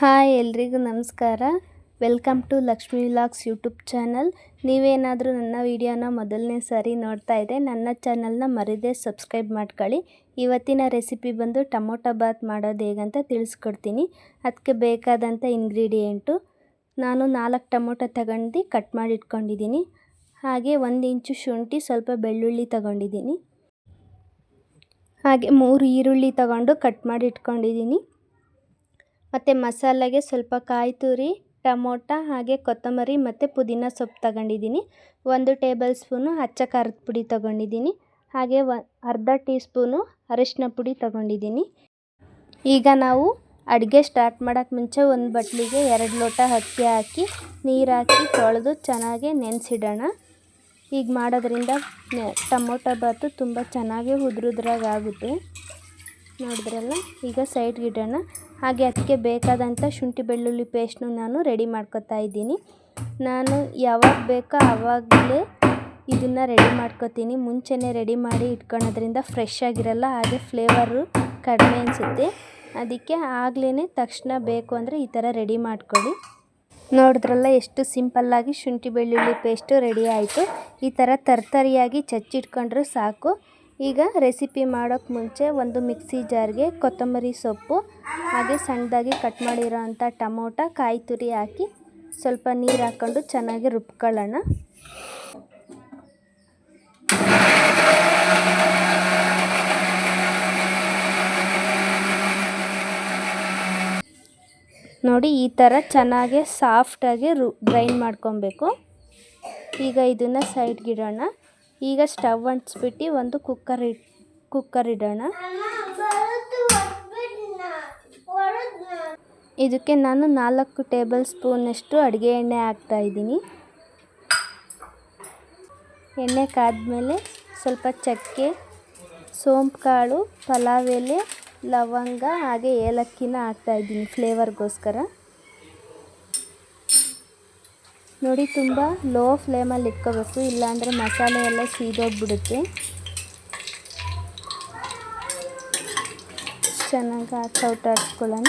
Hi ಎಲ್ರಿಗೂ ನಮಸ್ಕಾರ. Welcome to Lakshmi vlogs YouTube channel. ನೀವೇನಾದರೂ ನನ್ನ ವೀಡಿಯೋನ ಮೊದಲನೇ ಸಾರಿ ನೋಡ್ತಾ ಇದೆ ನನ್ನ ಚಾನಲ್ನ ಮರಿದೇ ಸಬ್ಸ್ಕ್ರೈಬ್ ಮಾಡ್ಕೊಳ್ಳಿ. ಇವತ್ತಿನ ರೆಸಿಪಿ ಬಂದು ಟೊಮೊಟೊ ಬಾತ್ ಮಾಡೋದು ಹೇಗಂತ ತಿಳಿಸ್ಕೊಡ್ತೀನಿ. ಅದಕ್ಕೆ ಬೇಕಾದಂಥ ಇಂಗ್ರೀಡಿಯೆಂಟು ನಾನು ನಾಲ್ಕು ಟೊಮೊಟೊ ತಗೊಂಡು ಕಟ್ ಮಾಡಿ ಇಟ್ಕೊಂಡಿದ್ದೀನಿ ಹಾಗೆ ಒಂದು ಇಂಚು ಶುಂಠಿ, ಸ್ವಲ್ಪ ಬೆಳ್ಳುಳ್ಳಿ ತಗೊಂಡಿದ್ದೀನಿ. ಹಾಗೆ ಮೂರು ಈರುಳ್ಳಿ ತಗೊಂಡು ಕಟ್ ಮಾಡಿ ಇಟ್ಕೊಂಡಿದ್ದೀನಿ ಮತ್ತು ಮಸಾಲೆಗೆ ಸ್ವಲ್ಪ ಕಾಯಿ ತುರಿ, ಟಮೋಟ ಹಾಗೆ ಕೊತ್ತಂಬರಿ ಮತ್ತು ಪುದೀನ ಸೊಪ್ಪು ತಗೊಂಡಿದ್ದೀನಿ. ಒಂದು ಟೇಬಲ್ ಸ್ಪೂನು ಅಚ್ಚ ಖಾರದ ಪುಡಿ ತಗೊಂಡಿದ್ದೀನಿ. ಹಾಗೆ ವ, ಅರ್ಧ ಟೀ ಸ್ಪೂನು ಅರಿಶಿನ ಪುಡಿ ತಗೊಂಡಿದ್ದೀನಿ. ಈಗ ನಾವು ಅಡುಗೆ ಸ್ಟಾರ್ಟ್ ಮಾಡೋಕ್ಕೆ ಮುಂಚೆ ಒಂದು ಬಟ್ಲಿಗೆ ಎರಡು ಲೋಟ ಅಕ್ಕಿ ಹಾಕಿ, ನೀರು ಹಾಕಿ ತೊಳೆದು ಚೆನ್ನಾಗಿ ನೆನೆಸಿಡೋಣ. ಈಗ ಮಾಡೋದ್ರಿಂದ ಟೊಮೊಟೊ ಬಾತು ತುಂಬ ಚೆನ್ನಾಗಿ ಉದ್ರುದ್ರಾಗುತ್ತೆ ನೋಡಿದ್ರಲ್ಲ? ಈಗ ಸೈಡ್ಗೆ ಇಡೋಣ ಹಾಗೆ ಅದಕ್ಕೆ ಬೇಕಾದಂಥ ಶುಂಠಿ ಬೆಳ್ಳುಳ್ಳಿ ಪೇಸ್ಟ್ನು ನಾನು ರೆಡಿ ಮಾಡ್ಕೊತಾ ಇದ್ದೀನಿ. ನಾನು ಯಾವಾಗ ಬೇಕೋ ಆವಾಗಲೇ ಇದನ್ನು ರೆಡಿ ಮಾಡ್ಕೊತೀನಿ. ಮುಂಚೆನೇ ರೆಡಿ ಮಾಡಿ ಇಟ್ಕೊಳೋದ್ರಿಂದ ಫ್ರೆಶ್ ಆಗಿರಲ್ಲ, ಹಾಗೆ ಫ್ಲೇವರು ಕಡಿಮೆ ಅನಿಸುತ್ತೆ. ಅದಕ್ಕೆ ಆಗಲೇ ತಕ್ಷಣ ಬೇಕು ಅಂದರೆ ಈ ಥರ ರೆಡಿ ಮಾಡ್ಕೊಳ್ಳಿ. ನೋಡಿದ್ರಲ್ಲ ಎಷ್ಟು ಸಿಂಪಲ್ಲಾಗಿ ಶುಂಠಿ ಬೆಳ್ಳುಳ್ಳಿ ಪೇಸ್ಟು ರೆಡಿ ಆಯಿತು. ಈ ಥರ ತರ್ತರಿಯಾಗಿ ಚಚ್ಚಿಟ್ಕೊಂಡ್ರೆ ಸಾಕು. ಈಗ ರೆಸಿಪಿ ಮಾಡೋಕ್ಕೆ ಮುಂಚೆ ಒಂದು ಮಿಕ್ಸಿ ಜಾರ್ಗೆ ಕೊತ್ತಂಬರಿ ಸೊಪ್ಪು, ಹಾಗೆ ಸಣ್ಣದಾಗಿ ಕಟ್ ಮಾಡಿರೋ ಅಂಥ ಟಮೋಟ, ಕಾಯಿ ತುರಿ ಹಾಕಿ ಸ್ವಲ್ಪ ನೀರು ಹಾಕ್ಕೊಂಡು ಚೆನ್ನಾಗಿ ರುಬ್ಕೊಳ್ಳೋಣ. ನೋಡಿ, ಈ ಥರ ಚೆನ್ನಾಗೆ ಸಾಫ್ಟಾಗಿ ರು ಗ್ರೈಂಡ್ ಮಾಡ್ಕೊಬೇಕು. ಈಗ ಇದನ್ನು ಸೈಡ್ಗಿಡೋಣ ಈಗ ಸ್ಟವ್ ಅಂಟಿಸ್ಬಿಟ್ಟು ಒಂದು ಕುಕ್ಕರ್ ಇಟ್ ಕುಕ್ಕರ್ ಇಡೋಣ. ಇದಕ್ಕೆ ನಾನು ನಾಲ್ಕು ಟೇಬಲ್ ಸ್ಪೂನಷ್ಟು ಅಡುಗೆ ಎಣ್ಣೆ ಹಾಕ್ತಾಯಿದ್ದೀನಿ ಎಣ್ಣೆ ಕಾದ್ಮೇಲೆ ಸ್ವಲ್ಪ ಚಕ್ಕೆ ಸೋಂಪು ಕಾಳು ಪಲಾವ್ ಎಲೆ, ಲವಂಗ, ಹಾಗೆ ಏಲಕ್ಕಿನ ಹಾಕ್ತಾಯಿದ್ದೀನಿ ಫ್ಲೇವರ್ಗೋಸ್ಕರ. ನೋಡಿ, ತುಂಬ ಲೋ ಫ್ಲೇಮಲ್ಲಿ ಇಟ್ಕೋಬೇಕು. ಇಲ್ಲಾಂದರೆ ಮಸಾಲೆ ಎಲ್ಲ ಸೀದೋಗ್ಬಿಡುತ್ತೆ. ಚೆನ್ನಾಗಿ ಔಟ್ ಹಾಕ್ಸ್ಕೊಳ್ಳೋಣ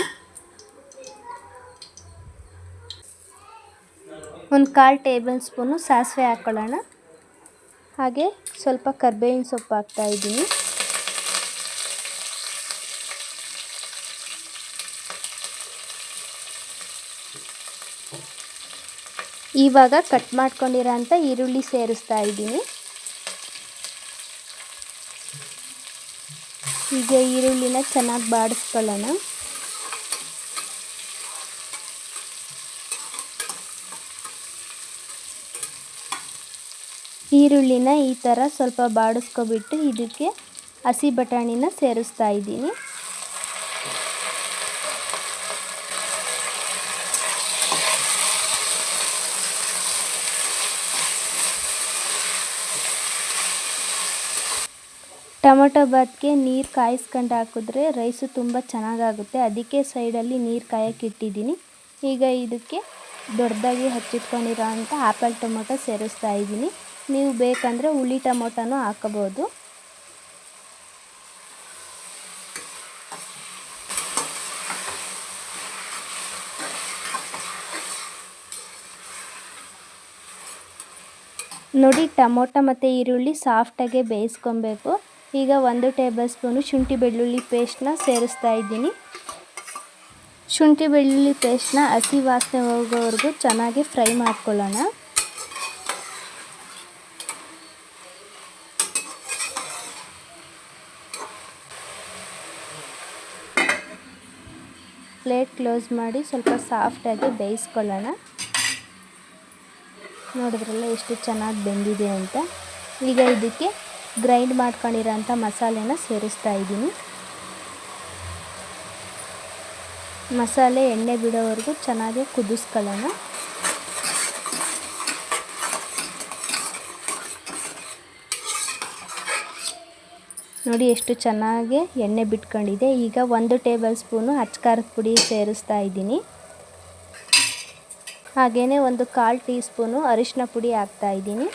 ಒಂದು ಕಾಲು ಟೇಬಲ್ ಸ್ಪೂನು ಸಾಸಿವೆ ಹಾಕ್ಕೊಳ್ಳೋಣ ಹಾಗೆ ಸ್ವಲ್ಪ ಕರ್ಬೇವಿನ ಸೊಪ್ಪು ಹಾಕ್ತಾಯಿದ್ದೀನಿ ಇವಾಗ ಕಟ್ ಮಾಡ್ಕೊಂಡಿರೋಂಥ ಈರುಳ್ಳಿ ಸೇರಿಸ್ತಾ ಇದ್ದೀನಿ. ಈಗ ಈರುಳ್ಳಿನ ಚೆನ್ನಾಗಿ ಬಾಡಿಸ್ಕೊಳ್ಳೋಣ. ಈರುಳ್ಳಿನ ಈ ಥರ ಸ್ವಲ್ಪ ಬಾಡಿಸ್ಕೊಬಿಟ್ಟು ಇದಕ್ಕೆ ಹಸಿ ಬಟಾಣಿನ ಸೇರಿಸ್ತಾ ಇದ್ದೀನಿ. ಟೊಮೊಟೊ ಬಾತ್ಗೆ ನೀರು ಕಾಯಿಸ್ಕೊಂಡು ಹಾಕಿದ್ರೆ ರೈಸು ತುಂಬ ಚೆನ್ನಾಗಾಗುತ್ತೆ. ಅದಕ್ಕೆ ಸೈಡಲ್ಲಿ ನೀರು ಕಾಯಕ್ಕೆ ಇಟ್ಟಿದ್ದೀನಿ. ಈಗ ಇದಕ್ಕೆ ದೊಡ್ಡದಾಗಿ ಹಚ್ಚಿಟ್ಕೊಂಡಿರೋ ಅಂಥ ಆ್ಯಪಲ್ ಟೊಮೊಟೊ ಸೇರಿಸ್ತಾ ಇದ್ದೀನಿ. ನೀವು ಬೇಕಂದರೆ ಹುಳಿ ಟೊಮೊಟೊನೂ ಹಾಕೋಬೋದು. ನೋಡಿ ಟೊಮೊಟೊ ಮತ್ತು ಈರುಳ್ಳಿ ಸಾಫ್ಟಾಗೆ ಬೇಯಿಸ್ಕೊಬೇಕು. ಈಗ ಒಂದು ಟೇಬಲ್ ಸ್ಪೂನು ಶುಂಠಿ ಬೆಳ್ಳುಳ್ಳಿ ಪೇಸ್ಟ್ನ ಸೇರಿಸ್ತಾ ಇದ್ದೀನಿ. ಶುಂಠಿ ಬೆಳ್ಳುಳ್ಳಿ ಪೇಸ್ಟ್ನ ಹಸಿ ವಾಸನೆ ಹೋಗೋವರೆಗೂ ಚೆನ್ನಾಗಿ ಫ್ರೈ ಮಾಡ್ಕೊಳ್ಳೋಣ. ಪ್ಲೇಟ್ ಕ್ಲೋಸ್ ಮಾಡಿ ಸ್ವಲ್ಪ ಸಾಫ್ಟಾಗಿ ಬೇಯಿಸ್ಕೊಳ್ಳೋಣ. ನೋಡಿದ್ರಲ್ಲ ಎಷ್ಟು ಚೆನ್ನಾಗಿ ಬೆಂದಿದೆ ಅಂತ. ಈಗ ಇದಕ್ಕೆ ಗ್ರೈಂಡ್ ಮಾಡ್ಕೊಂಡಿರೋಂಥ ಮಸಾಲೆನ ಸೇರಿಸ್ತಾ ಇದ್ದೀನಿ. ಮಸಾಲೆ ಎಣ್ಣೆ ಬಿಡೋವರೆಗೂ ಚೆನ್ನಾಗಿ ಕುದಿಸ್ಕೊಳ್ಳೋಣ. ನೋಡಿ ಎಷ್ಟು ಚೆನ್ನಾಗಿ ಎಣ್ಣೆ ಬಿಟ್ಕೊಂಡಿದೆ. ಈಗ ಒಂದು ಟೇಬಲ್ ಸ್ಪೂನು ಅಚ್ಕಾರದ ಪುಡಿ ಸೇರಿಸ್ತಾ ಇದ್ದೀನಿ. ಹಾಗೆಯೇ ಒಂದು ಕಾಲು ಟೀ ಸ್ಪೂನು ಅರಿಶಿನ ಪುಡಿ ಹಾಕ್ತಾಯಿದ್ದೀನಿ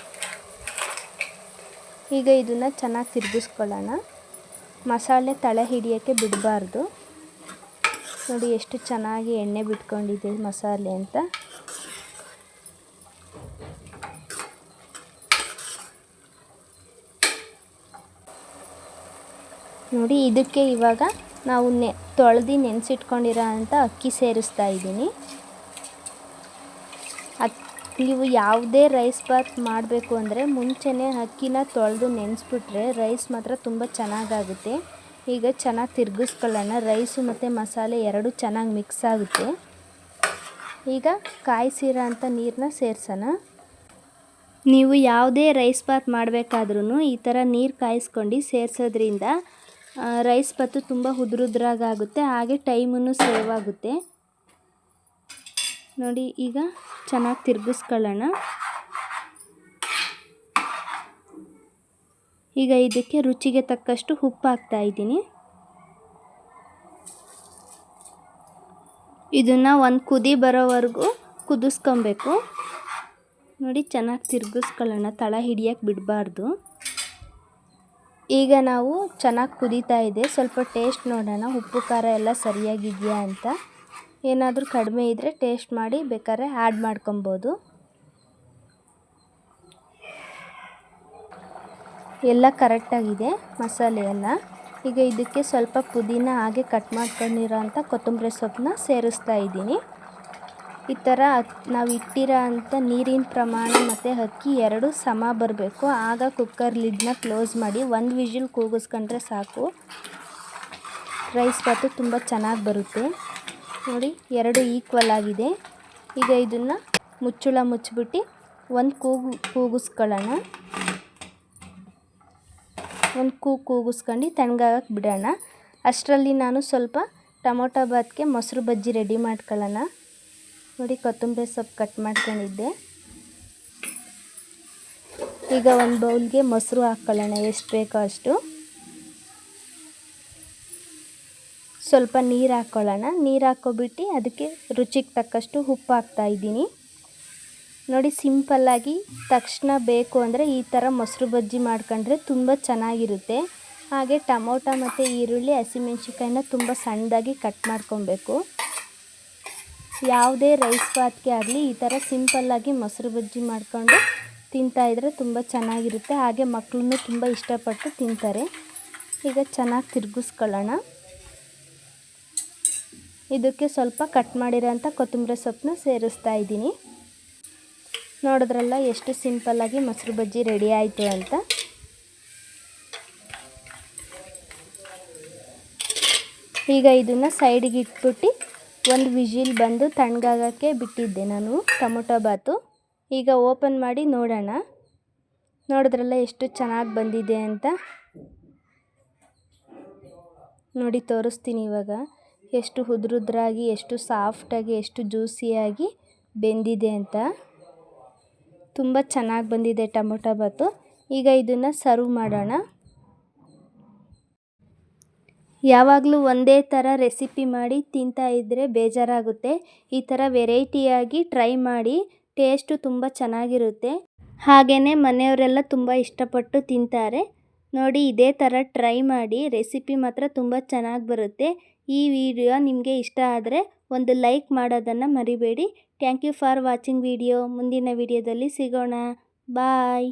ಈಗ ಇದನ್ನು ಚೆನ್ನಾಗಿ ತಿರುಗಿಸ್ಕೊಳ್ಳೋಣ. ಮಸಾಲೆ ತಳೆ ಹಿಡಿಯೋಕ್ಕೆ ಬಿಡಬಾರ್ದು. ನೋಡಿ ಎಷ್ಟು ಚೆನ್ನಾಗಿ ಎಣ್ಣೆ ಬಿಟ್ಕೊಂಡಿದೆ ಮಸಾಲೆ ಅಂತ. ನೋಡಿ ಇದಕ್ಕೆ ಇವಾಗ ನಾವು ನೆ ತೊಳೆದು ನೆನೆಸಿಟ್ಕೊಂಡಿರೋ ಅಂಥ ಅಕ್ಕಿ ಸೇರಿಸ್ತಾ ಇದ್ದೀನಿ. ನೀವು ಯಾವುದೇ ರೈಸ್ ಬಾತ್ ಮಾಡಬೇಕು ಅಂದರೆ ಮುಂಚೆನೇ ಅಕ್ಕಿನ ತೊಳೆದು ನೆನೆಸ್ಬಿಟ್ರೆ ರೈಸ್ ಮಾತ್ರ ತುಂಬ ಚೆನ್ನಾಗಾಗುತ್ತೆ. ಈಗ ಚೆನ್ನಾಗಿ ತಿರುಗಿಸ್ಕೊಳ್ಳೋಣ. ರೈಸು ಮತ್ತು ಮಸಾಲೆ ಎರಡು ಚೆನ್ನಾಗಿ ಮಿಕ್ಸ್ ಆಗುತ್ತೆ. ಈಗ ಕಾಯಿಸಿರೋ ಅಂಥ ನೀರನ್ನ ಸೇರ್ಸೋಣ. ನೀವು ಯಾವುದೇ ರೈಸ್ ಬಾತ್ ಮಾಡಬೇಕಾದ್ರೂ ಈ ಥರ ನೀರು ಕಾಯಿಸ್ಕೊಂಡು ಸೇರಿಸೋದ್ರಿಂದ ರೈಸ್ ಬಾತು ತುಂಬ ಉದುರುದ್ರಾಗುತ್ತೆ ಹಾಗೆ ಟೈಮನ್ನು ಸೇವ್ ಆಗುತ್ತೆ. ನೋಡಿ, ಈಗ ಚೆನ್ನಾಗಿ ತಿರುಗಿಸ್ಕೊಳ್ಳೋಣ. ಈಗ ಇದಕ್ಕೆ ರುಚಿಗೆ ತಕ್ಕಷ್ಟು ಉಪ್ಪು ಹಾಕ್ತಾ ಇದ್ದೀನಿ. ಇದನ್ನು ಒಂದು ಕುದಿ ಬರೋವರೆಗೂ ಕುದಿಸ್ಕೊಬೇಕು. ನೋಡಿ, ಚೆನ್ನಾಗಿ ತಿರುಗಿಸ್ಕೊಳ್ಳೋಣ, ತಳ ಹಿಡಿಯೋಕ್ಕೆ ಬಿಡಬಾರ್ದು. ಈಗ ನಾವು ಚೆನ್ನಾಗಿ ಕುದೀತಾ ಇದೆ. ಸ್ವಲ್ಪ ಟೇಸ್ಟ್ ನೋಡೋಣ, ಉಪ್ಪು ಖಾರ ಎಲ್ಲ ಸರಿಯಾಗಿದೆಯಾ ಅಂತ. ಏನಾದರೂ ಕಡಿಮೆ ಇದ್ದರೆ ಟೇಸ್ಟ್ ಮಾಡಿ ಬೇಕಾದ್ರೆ ಆ್ಯಡ್ ಮಾಡ್ಕೊಬೋದು. ಎಲ್ಲ ಕರೆಕ್ಟಾಗಿದೆ ಮಸಾಲೆ ಎಲ್ಲ. ಈಗ ಇದಕ್ಕೆ ಸ್ವಲ್ಪ ಪುದೀನ ಹಾಗೆ ಕಟ್ ಮಾಡ್ಕೊಂಡಿರೋ ಅಂಥ ಕೊತ್ತಂಬರಿ ಸೊಪ್ಪನ್ನ ಸೇರಿಸ್ತಾ ಇದ್ದೀನಿ. ಈ ಥರ ನಾವು ಇಟ್ಟಿರೋ ಅಂಥ ನೀರಿನ ಪ್ರಮಾಣ ಮತ್ತು ಅಕ್ಕಿ ಎರಡು ಸಮ ಬರಬೇಕು. ಆಗ ಕುಕ್ಕರ್ ಲಿಡ್ನ ಕ್ಲೋಸ್ ಮಾಡಿ ಒಂದು ವಿಜಿಲ್ ಕೂಗಿಸ್ಕೊಂಡ್ರೆ ಸಾಕು. ರೈಸ್ ಬಾತು ತುಂಬ ಚೆನ್ನಾಗಿ ಬರುತ್ತೆ. ನೋಡಿ, ಎರಡು ಈಕ್ವಲ್ ಆಗಿದೆ. ಈಗ ಇದನ್ನು ಮುಚ್ಚುಳ ಮುಚ್ಚಿಬಿಟ್ಟು ಒಂದು ಕೂಗು, ಕೂಗಿಸ್ಕೊಳ್ಳೋಣ. ಒಂದು ಕೂ ಕೂಗಿಸ್ಕೊಂಡು ತಣ್ಣಗಾಗಕ್ಕೆ ಬಿಡೋಣ. ಅಷ್ಟರಲ್ಲಿ ನಾನು ಸ್ವಲ್ಪ ಟೊಮೊಟೊ ಬಾತ್ಗೆ ಮೊಸರು ಬಜ್ಜಿ ರೆಡಿ ಮಾಡ್ಕೊಳ್ಳೋಣ. ನೋಡಿ, ಕೊತ್ತಂಬರಿ ಸೊಪ್ಪು ಕಟ್ ಮಾಡ್ಕೊಂಡಿದ್ದೆ. ಈಗ ಒಂದು ಬೌಲ್ಗೆ ಮೊಸರು ಹಾಕ್ಕೊಳ್ಳೋಣ ಎಷ್ಟು ಬೇಕೋ ಅಷ್ಟು. ಸ್ವಲ್ಪ ನೀರು ಹಾಕ್ಕೊಳ್ಳೋಣ ನೀರು ಹಾಕ್ಕೊಬಿಟ್ಟು ಅದಕ್ಕೆ ರುಚಿಗೆ ತಕ್ಕಷ್ಟು ಉಪ್ಪು ಹಾಕ್ತಾ ಇದ್ದೀನಿ. ನೋಡಿ ಸಿಂಪಲ್ಲಾಗಿ ತಕ್ಷಣ ಬೇಕು ಅಂದರೆ ಈ ಥರ ಮೊಸರು ಬಜ್ಜಿ ಮಾಡ್ಕೊಂಡ್ರೆ ತುಂಬ ಚೆನ್ನಾಗಿರುತ್ತೆ. ಹಾಗೆ ಟೊಮೊಟೊ ಮತ್ತು ಈರುಳ್ಳಿ ಹಸಿಮೆಣ್ಸಿಕಾಯಿನ ತುಂಬ ಸಣ್ಣದಾಗಿ ಕಟ್ ಮಾಡ್ಕೊಬೇಕು. ಯಾವುದೇ ರೈಸ್ ಬಾತ್ಗೆ ಆಗಲಿ ಈ ಥರ ಸಿಂಪಲ್ಲಾಗಿ ಮೊಸರು ಬಜ್ಜಿ ಮಾಡಿಕೊಂಡು ತಿಂತಾಯಿದ್ರೆ ತುಂಬ ಚೆನ್ನಾಗಿರುತ್ತೆ. ಹಾಗೆ ಮಕ್ಕಳನ್ನೂ ತುಂಬ ಇಷ್ಟಪಟ್ಟು ತಿಂತಾರೆ. ಈಗ ಚೆನ್ನಾಗಿ ತಿರುಗಿಸ್ಕೊಳ್ಳೋಣ. ಇದಕ್ಕೆ ಸ್ವಲ್ಪ ಕಟ್ ಮಾಡಿರೋಂಥ ಕೊತ್ತಂಬರಿ ಸೊಪ್ಪನ್ನ ಸೇರಿಸ್ತಾ ಇದ್ದೀನಿ. ನೋಡಿದ್ರಲ್ಲ ಎಷ್ಟು ಸಿಂಪಲ್ಲಾಗಿ ಮೊಸರು ಬಜ್ಜಿ ರೆಡಿ ಆಯಿತು ಅಂತ. ಈಗ ಇದನ್ನು ಸೈಡಿಗೆ ಇಟ್ಬಿಟ್ಟು ಒಂದು ವಿಜಿಲ್ ಬಂದು ತಣ್ಣಗಾಗೋಕ್ಕೆ ಬಿಟ್ಟಿದ್ದೆ ನಾನು ಟೊಮೊಟೊ ಬಾತು. ಈಗ ಓಪನ್ ಮಾಡಿ ನೋಡೋಣ. ನೋಡಿದ್ರಲ್ಲ ಎಷ್ಟು ಚೆನ್ನಾಗಿ ಬಂದಿದೆ ಅಂತ. ನೋಡಿ ತೋರಿಸ್ತೀನಿ ಇವಾಗ. ಎಷ್ಟು ಉದ್ರುದ್ರಾಗಿ ಎಷ್ಟು ಸಾಫ್ಟಾಗಿ, ಎಷ್ಟು ಜ್ಯೂಸಿಯಾಗಿ ಬೆಂದಿದೆ ಅಂತ. ತುಂಬ ಚೆನ್ನಾಗಿ ಬಂದಿದೆ ಟೊಮೊಟೊ ಬಾತು ಈಗ ಇದನ್ನು ಸರ್ವ್ ಮಾಡೋಣ. ಯಾವಾಗಲೂ ಒಂದೇ ಥರ ರೆಸಿಪಿ ಮಾಡಿ ತಿಂತಾ ಇದ್ದರೆ ಬೇಜಾರಾಗುತ್ತೆ. ಈ ಥರ ವೆರೈಟಿಯಾಗಿ ಟ್ರೈ ಮಾಡಿ, ಟೇಸ್ಟು ತುಂಬ ಚೆನ್ನಾಗಿರುತ್ತೆ. ಹಾಗೆಯೇ ಮನೆಯವರೆಲ್ಲ ತುಂಬ ಇಷ್ಟಪಟ್ಟು ತಿಂತಾರೆ. ನೋಡಿ, ಇದೇ ಥರ ಟ್ರೈ ಮಾಡಿ, ರೆಸಿಪಿ ಮಾತ್ರ ತುಂಬ ಚೆನ್ನಾಗಿ ಬರುತ್ತೆ. ಈ ವಿಡಿಯೋ ನಿಮಗೆ ಇಷ್ಟ ಆದರೆ ಒಂದು ಲೈಕ್ ಮಾಡೋದನ್ನು ಮರಿಬೇಡಿ. Thank you for watching video ಮುಂದಿನ ವಿಡಿಯೋದಲ್ಲಿ ಸಿಗೋಣ. ಬಾಯ್